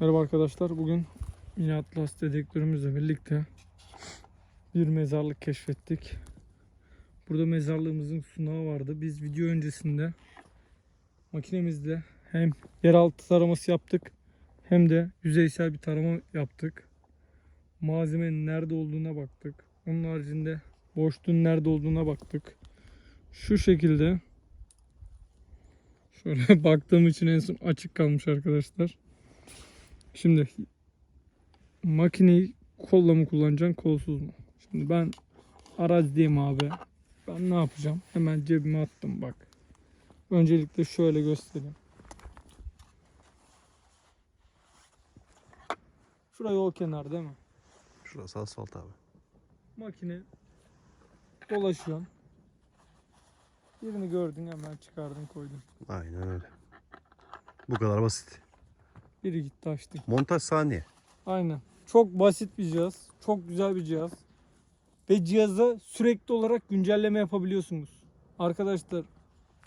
Merhaba arkadaşlar. Bugün yine Atlas dedektörümüzle birlikte bir mezarlık keşfettik. Burada mezarlığımızın sunağı vardı. Biz video öncesinde makinemizle hem yeraltı taraması yaptık hem de yüzeysel bir tarama yaptık. Malzemenin nerede olduğuna baktık. Onun haricinde boşluğun nerede olduğuna baktık. Şu şekilde şöyle baktığım için en son açık kalmış arkadaşlar. Şimdi makineyi kolla mı kullanacaksın kolsuz mu? Şimdi ben arazideyim abi. Ben ne yapacağım? Hemen cebime attım bak. Öncelikle şöyle göstereyim. Şuraya yol kenarı değil mi? Şurası asfalt abi. Makine dolaşıyorsun. Birini gördün hemen çıkardın koydun. Aynen öyle. Bu kadar basit. Biri gitti açtı. Montaj saniye. Aynen. Çok basit bir cihaz. Çok güzel bir cihaz. Ve cihaza sürekli olarak güncelleme yapabiliyorsunuz. Arkadaşlar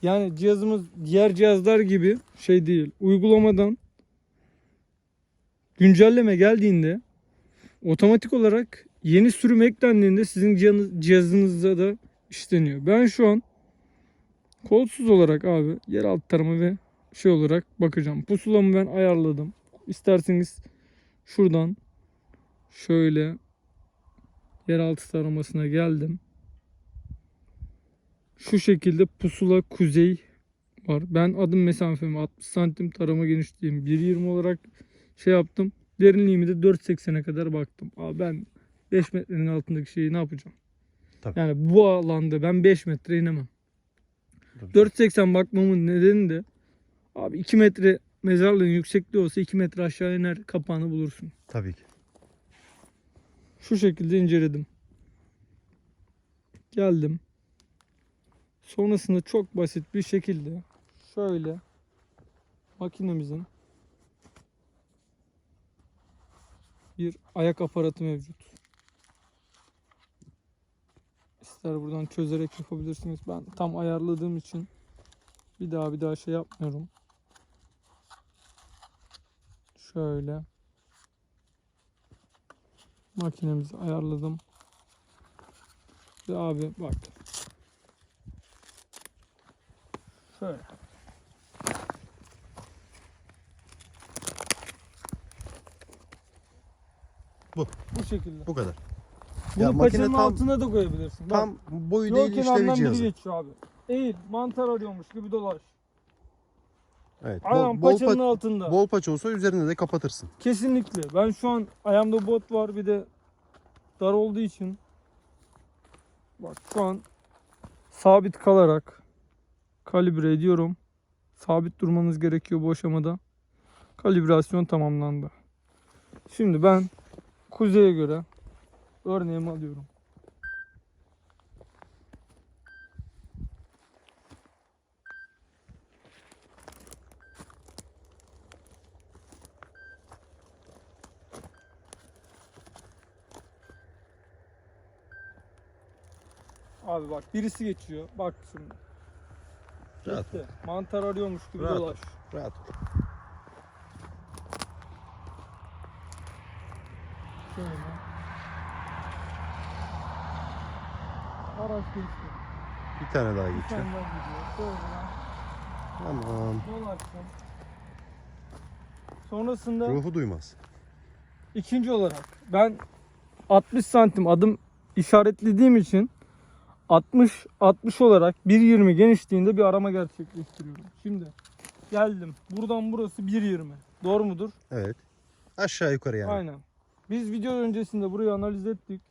yani cihazımız diğer cihazlar gibi şey değil. Uygulamadan güncelleme geldiğinde otomatik olarak yeni sürüm eklendiğinde sizin cihazınız- cihazınızda da işleniyor. Ben şu an kolsuz olarak abi yeraltı tarama ve şey olarak bakacağım. Pusulamı ben ayarladım. İsterseniz şuradan şöyle yeraltı taramasına geldim. Şu şekilde pusula kuzey var. Ben adım mesafemi 60 santim tarama genişliğimi 1.20 olarak şey yaptım. Derinliğimi de 4.80'e kadar baktım. Abi ben 5 metrenin altındaki şeyi ne yapacağım? Tabii. Yani bu alanda ben 5 metre inemem. 4.80 bakmamın nedeni de abi 2 metre mezarlığın yüksekliği olsa 2 metre aşağı iner kapağını bulursun. Tabii ki. Şu şekilde inceledim. Geldim. Sonrasında çok basit bir şekilde şöyle makinemizin bir ayak aparatı mevcut. İster buradan çözerek yapabilirsiniz. Ben tam ayarladığım için bir daha bir daha şey yapmıyorum. Şöyle makinemizi ayarladım. Ve abi bak. Şöyle. Bu. Bu şekilde. Bu kadar. Bunu Ya makine tam- altına da koyabilirsin. Tam boyu değil işlevi cihazı. geçiyor abi. Eğil mantar arıyormuş gibi dolaş. Evet. Ayağım Bol, bol, paçanın pa- altında. bol paça olsa üzerine de kapatırsın. Kesinlikle. Ben şu an ayağımda bot var bir de dar olduğu için bak şu an sabit kalarak kalibre ediyorum. Sabit durmanız gerekiyor bu aşamada. Kalibrasyon tamamlandı. Şimdi ben kuzeye göre örneğimi alıyorum. Abi bak birisi geçiyor. Bak şimdi. Rahat ol. Gitti. Mantar arıyormuş gibi Rahat ol. dolaş. Rahat ol. Şöyle. Araç geçti. Bir tane daha Bir geçeceğim. tane daha gidiyor. Şöyle. Tamam. Dolaştım. Sonrasında Ruhu duymaz. ikinci olarak ben 60 santim adım işaretlediğim için 60 60 olarak 1.20 genişliğinde bir arama gerçekleştiriyorum. Şimdi geldim. Buradan burası 1.20. Doğru mudur? Evet. Aşağı yukarı yani. Aynen. Biz video öncesinde burayı analiz ettik.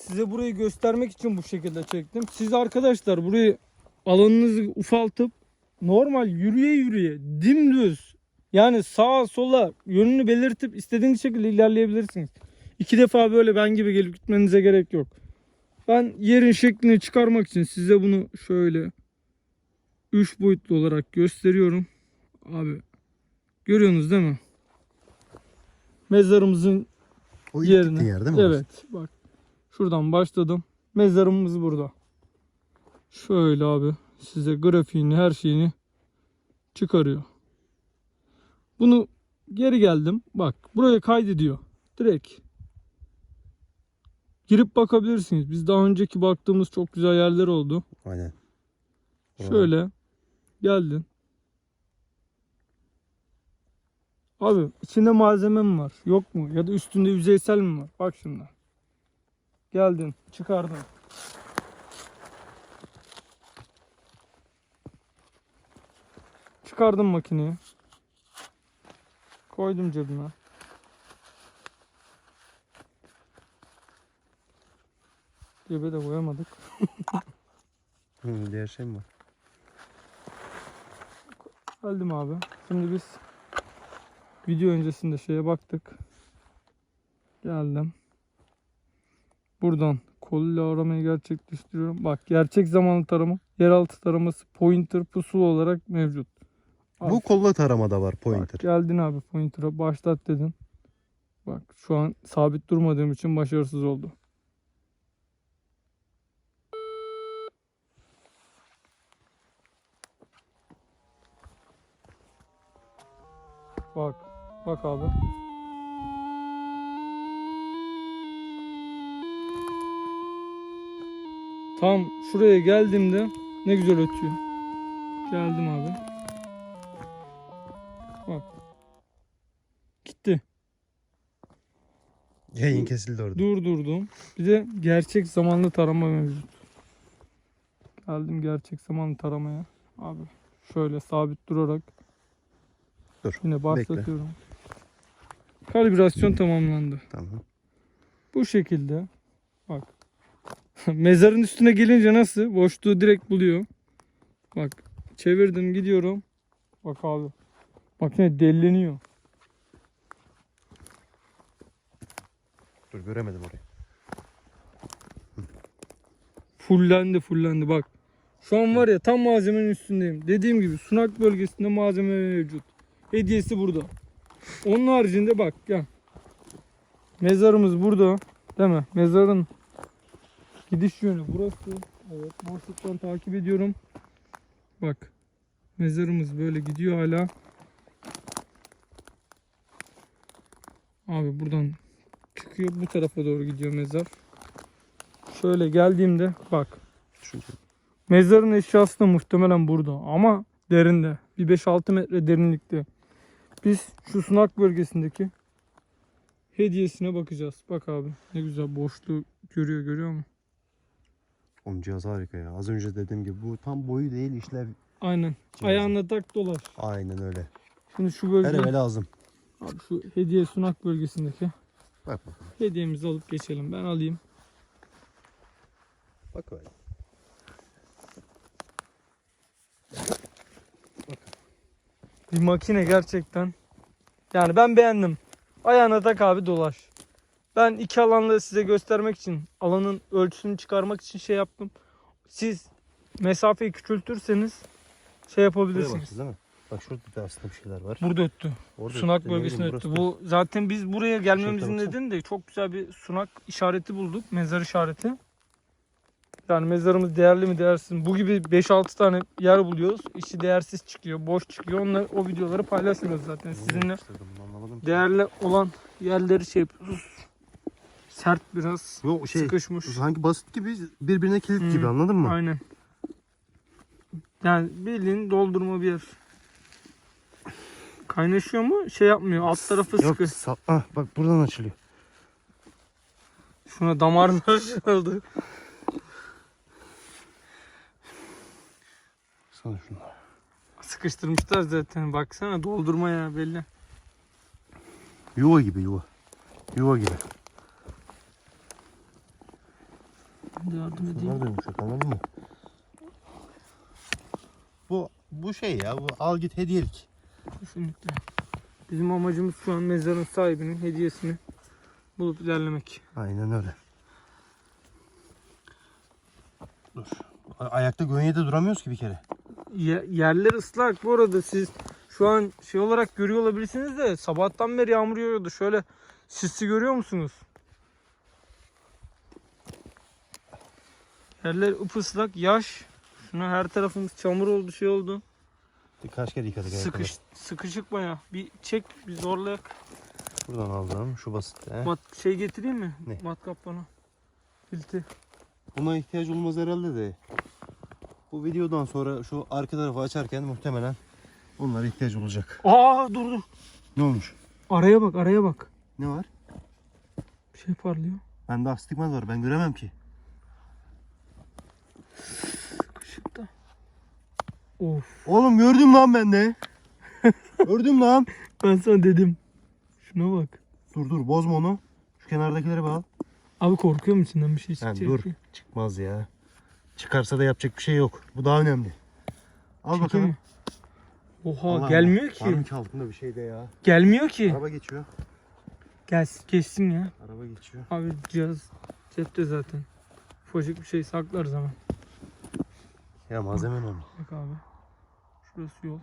Size burayı göstermek için bu şekilde çektim. Siz arkadaşlar burayı alanınızı ufaltıp normal yürüye yürüye dimdüz yani sağa sola yönünü belirtip istediğiniz şekilde ilerleyebilirsiniz. İki defa böyle ben gibi gelip gitmenize gerek yok. Ben yerin şeklini çıkarmak için size bunu şöyle 3 boyutlu olarak gösteriyorum. Abi görüyorsunuz değil mi? Mezarımızın O yerine. yer değil mi? Evet bak. Şuradan başladım. Mezarımız burada. Şöyle abi size grafiğini her şeyini çıkarıyor. Bunu geri geldim. Bak buraya kaydediyor. Direkt. Girip bakabilirsiniz. Biz daha önceki baktığımız çok güzel yerler oldu. Aynen. Oralar. Şöyle geldin. Abi içinde malzeme mi var? Yok mu? Ya da üstünde yüzeysel mi var? Bak şimdi. Geldin, çıkardın. Çıkardım makineyi. Koydum cebime. Cebe de koyamadık. Hı, diğer şey mi var? Geldim abi. Şimdi biz video öncesinde şeye baktık. Geldim. Buradan koluyla aramayı gerçekleştiriyorum. Bak gerçek zamanlı tarama, yeraltı taraması, pointer, pusula olarak mevcut. Al. Bu kolla taramada var Bak, pointer. geldin abi pointer'a başlat dedin. Bak şu an sabit durmadığım için başarısız oldu. Bak. Bak abi. Tam şuraya geldiğimde ne güzel ötüyor. Geldim abi. Bak. Gitti. Yayın kesildi orada. Durdurdum. Bir de gerçek zamanlı tarama mevcut. Geldim gerçek zamanlı taramaya. Abi şöyle sabit durarak Dur. yine bekle. başlatıyorum. Kalibrasyon tamamlandı. Tamam. Bu şekilde bak. Mezarın üstüne gelince nasıl? Boşluğu direkt buluyor. Bak çevirdim gidiyorum. Bak abi. Makine delleniyor. Dur göremedim orayı. Fullendi fullendi bak. Şu an var ya tam malzemenin üstündeyim. Dediğim gibi sunak bölgesinde malzeme mevcut. Hediyesi burada. Onun haricinde bak gel. Mezarımız burada. Değil mi? Mezarın gidiş yönü burası. Evet boşluktan takip ediyorum. Bak. Mezarımız böyle gidiyor hala. Abi buradan çıkıyor bu tarafa doğru gidiyor mezar. Şöyle geldiğimde bak Mezarın eşyası da muhtemelen burada ama derinde. Bir 5-6 metre derinlikte. Biz şu sunak bölgesindeki hediyesine bakacağız. Bak abi ne güzel boşluğu görüyor görüyor musun? Oğlum cihaz harika ya. Az önce dediğim gibi bu tam boyu değil işlev. Aynen. Cihazı. Ayağına tak dolaş. Aynen öyle. Şimdi şu Her bölge eve lazım. abi şu hediye sunak bölgesindeki Bak bakalım. hediyemizi alıp geçelim. Ben alayım. Bak öyle. Bir makine gerçekten. Yani ben beğendim. Ayağına tak abi dolaş. Ben iki alanla size göstermek için alanın ölçüsünü çıkarmak için şey yaptım. Siz mesafeyi küçültürseniz şey yapabilirsiniz. bakacağız değil mi? Bak şurada da aslında bir şeyler var. Burada öttü. Orada sunak öttü, bölgesinde öttü. Bu zaten biz buraya gelmemizin nedeni de çok güzel bir sunak işareti bulduk. Mezar işareti. Yani mezarımız değerli mi değersiz mi? Bu gibi 5-6 tane yer buluyoruz. İçi değersiz çıkıyor, boş çıkıyor. Onlar o videoları paylaşmıyoruz zaten sizinle. Değerli olan yerleri şey yapıyoruz. Sert biraz. Yok şey sıkışmış. sanki basit gibi birbirine kilit Hmm. gibi anladın mı? Aynen. Yani bildiğin doldurma bir yer. Kaynaşıyor mu? Şey yapmıyor. Alt tarafı Yok sıkı. sa- ah, bak buradan açılıyor. Şuna damarlar oldu. Sana şunu. Sıkıştırmışlar zaten. Baksana doldurma ya belli. Yuva gibi yuva. Yuva gibi. Yardım edeyim. Şunlar da yumuşak anladın mı? Bu bu şey ya bu al git hediyelik. Kesinlikle. Bizim amacımız şu an mezarın sahibinin hediyesini bulup ilerlemek. Aynen öyle. Dur. Ayakta gönyede duramıyoruz ki bir kere. Ye- yerler ıslak bu arada siz şu an şey olarak görüyor olabilirsiniz de sabahtan beri yağmur yağıyordu. Şöyle sisli görüyor musunuz? Yerler ıpıslak, yaş. Şuna her tarafımız çamur oldu, şey oldu. Kaç kere yıkadık Sıkış, sıkışık baya. Bir çek, bir zorlayak. Buradan aldım. Şu basit. He. Mat şey getireyim mi? Ne? Matkap bana. Filti. Buna ihtiyaç olmaz herhalde de. Bu videodan sonra şu arka tarafı açarken muhtemelen bunlara ihtiyaç olacak. Aa dur dur. Ne olmuş? Araya bak, araya bak. Ne var? Bir şey parlıyor. Bende astigmat var. Ben göremem ki. Işıkta. Of. Oğlum gördüm lan ben de. gördüm lan. Ben sana dedim. Şuna bak. Dur dur bozma onu. Şu kenardakileri bağla. Abi korkuyorum içinden bir şey çıkacak. dur. diye. Çıkmaz ya. Çıkarsa da yapacak bir şey yok. Bu daha önemli. Al Çekeyim bakalım. mi? Oha Allah gelmiyor Allah. ki. Var mı ki altında bir şey de ya? Gelmiyor ki. Araba geçiyor. Gelsin geçsin ya. Araba geçiyor. Abi cihaz cepte zaten. Ufacık bir şey saklarız hemen. Ya malzeme önemli. Bak abi. Şurası yol.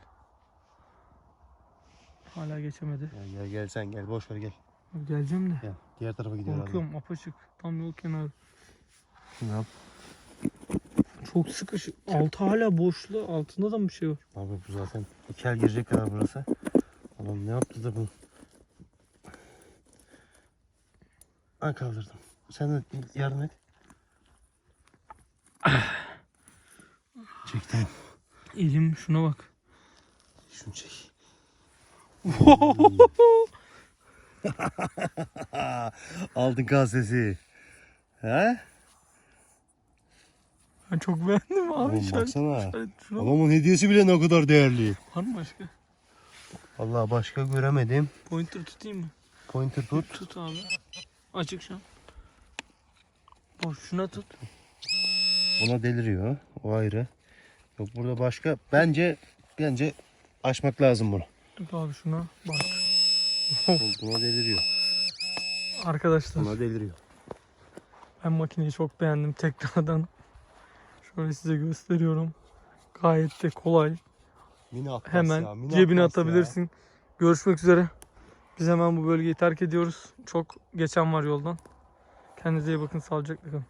Hala geçemedi. Gel gel gel sen gel boş ver gel. Abi geleceğim de. Gel. Diğer tarafa gidiyor abi. Korkuyorum apaçık. Tam yol kenarı. Şunu al. Çok sıkışık. Altı hala boşlu. Altında da mı bir şey var? Abi bu zaten iki el girecek kadar burası. Adam ne yaptı da bu? Ben kaldırdım. Sen de yardım et. Elim şuna bak. Şunu çek. Altın kasesi. He? Ben çok beğendim abi. Oğlum baksana. bak. Adamın hediyesi bile ne kadar değerli. Var mı başka? Vallahi başka göremedim. Pointer tutayım mı? Pointer tut. Tut abi. Açık şu an. Boş şuna tut. Buna deliriyor. O ayrı. Yok burada başka. Bence bence açmak lazım bunu. Tut abi şuna. Bak. Buna deliriyor. Arkadaşlar Buna deliriyor. ben makineyi çok beğendim tekrardan. Şöyle size gösteriyorum. Gayet de kolay. Mini Hemen ya, mini cebine Atlas ya. atabilirsin. Görüşmek üzere. Biz hemen bu bölgeyi terk ediyoruz. Çok geçen var yoldan. Kendinize iyi bakın. Sağlıcakla kalın.